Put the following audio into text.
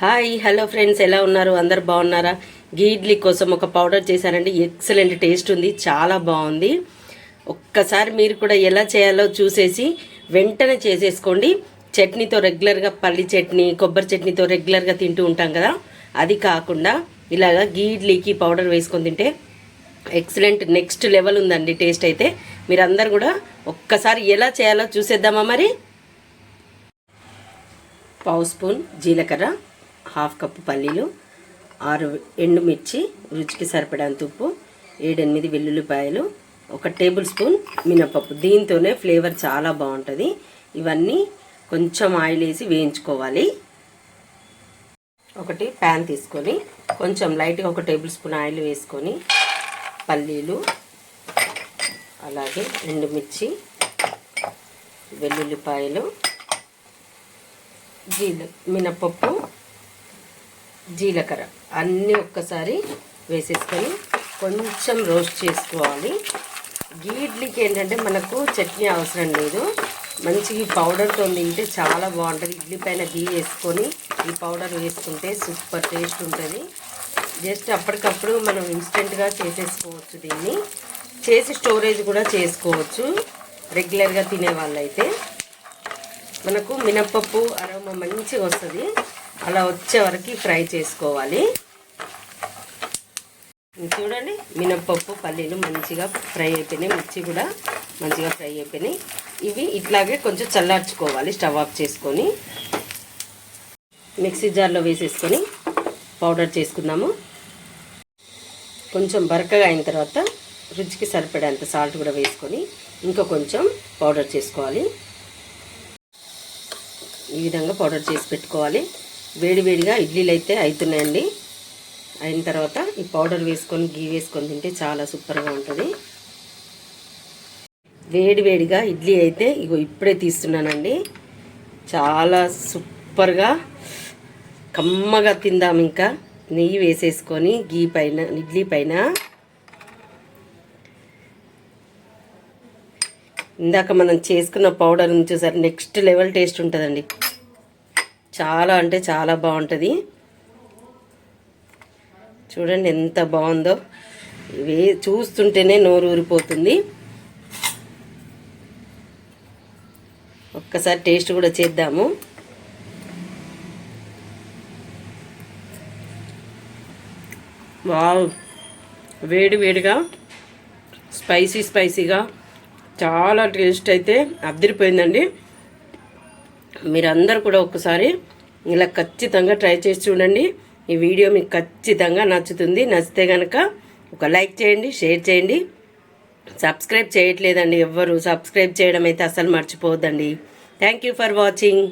Hi hello friends ఎలా ఉన్నారు? అందరు బాగున్నారా? గీ ఇడ్లీ కోసం ఒక పౌడర్ చేశానండి ఎక్సలెంట్ టేస్ట్ ఉంది చాలా బాగుంది. ఒక్కసారి మీరు కూడా ఎలా చేయాలో చూసేసి వెంటనే చేసేసుకోండి. చట్నీతో రెగ్యులర్గా పల్లి చట్నీ కొబ్బరి చట్నీతో రెగ్యులర్గా తింటూ ఉంటాం కదా. అది కాకుండా ఇలాగా గీ ఇడ్లీకి పౌడర్ వేసుకొని తింటే ఎక్సలెంట్ నెక్స్ట్ లెవెల్ ఉందండి టేస్ట్ అయితే. మీరందరూ కూడా ఒక్కసారి ఎలా చేయాలో చూసేద్దామా మరి? పావు స్పూన్ జీలకర్ర హాఫ్ కప్పు పల్లీలు ఆరు ఎండుమిర్చి రుచికి సరిపడంత ఉప్పు ఏడెనిమిది వెల్లుల్లిపాయలు ఒక టేబుల్ స్పూన్ మినపప్పు దీంతోనే ఫ్లేవర్ చాలా బాగుంటుంది. ఇవన్నీ కొంచెం ఆయిల్ వేసి వేయించుకోవాలి. ఒకటి ప్యాన్ తీసుకొని కొంచెం లైట్గా ఒక టేబుల్ స్పూన్ ఆయిల్ వేసుకొని పల్లీలు అలాగే ఎండుమిర్చి వెల్లుల్లిపాయలు జీల మినపప్పు జీలకర్ర అన్నీ ఒక్కసారి వేసేసుకొని కొంచెం రోస్ట్ చేసుకోవాలి. గీ ఇడ్లీకి ఏంటంటే మనకు చట్నీ అవసరం లేదు. మంచిగా ఈ పౌడర్తో తింటే చాలా బాగుంటుంది. ఇడ్లీ పైన గీ వేసుకొని ఈ పౌడర్ వేసుకుంటే సూపర్ టేస్ట్ ఉంటుంది. జస్ట్ అప్పటికప్పుడు మనం ఇన్స్టెంట్గా చేసేసుకోవచ్చు దీన్ని. చేసి స్టోరేజ్ కూడా చేసుకోవచ్చు. రెగ్యులర్గా తినే వాళ్ళైతే మనకు మినప్పప్పు అరోమా మంచిగా వస్తుంది. అలా వచ్చే వరకు ఫ్రై చేసుకోవాలి. చూడండి మినప్పప్పు పల్లీలు మంచిగా ఫ్రై అయిపోయినాయి. మిర్చి కూడా మంచిగా ఫ్రై అయిపోయినాయి. ఇవి ఇట్లాగే కొంచెం చల్లార్చుకోవాలి స్టవ్ ఆఫ్ చేసుకొని. మిక్సీ జార్లో వేసేసుకొని పౌడర్ చేసుకుందాము. కొంచెం బరకగా అయిన తర్వాత రుచికి సరిపడేంత సాల్ట్ కూడా వేసుకొని ఇంకా కొంచెం పౌడర్ చేసుకోవాలి. ఈ విధంగా పౌడర్ చేసి పెట్టుకోవాలి. వేడివేడిగా ఇడ్లీలు అయితే అవుతున్నాయండి అయిన తర్వాత ఈ పౌడర్ వేసుకొని గీ వేసుకొని తింటే చాలా సూపర్గా ఉంటుంది. వేడివేడిగా ఇడ్లీ అయితే ఇగో ఇప్పుడే తీస్తున్నానండి. చాలా సూపర్గా కమ్మగా తిందాం ఇంకా. నెయ్యి వేసేసుకొని గీ పైన ఇడ్లీ పైన. ఇందాక మనం చేసుకున్న పౌడర్ చూసారు నెక్స్ట్ లెవెల్ టేస్ట్ ఉంటుందండి. చాలా అంటే చాలా బాగుంటుంది. చూడండి ఎంత బాగుందో. ఇవి చూస్తుంటేనే నోరు ఊరిపోతుంది. ఒక్కసారి టేస్ట్ కూడా చేద్దాము. వావ్. వేడి వేడిగా స్పైసీ స్పైసీగా చాలా టేస్ట్ అయితే అద్దరిపోయిందండి మీరందరూ కూడా ఒకసారి ఇలా ఖచ్చితంగా ట్రై చేసి చూడండి. ఈ వీడియో మీకు ఖచ్చితంగా నచ్చుతుంది. నచ్చితే కనుక ఒక లైక్ చేయండి షేర్ చేయండి. సబ్స్క్రైబ్ చేయట్లేదండి ఎవ్వరు. సబ్స్క్రైబ్ చేయడం అయితే అసలు మర్చిపోవద్దండి. Thank you for watching.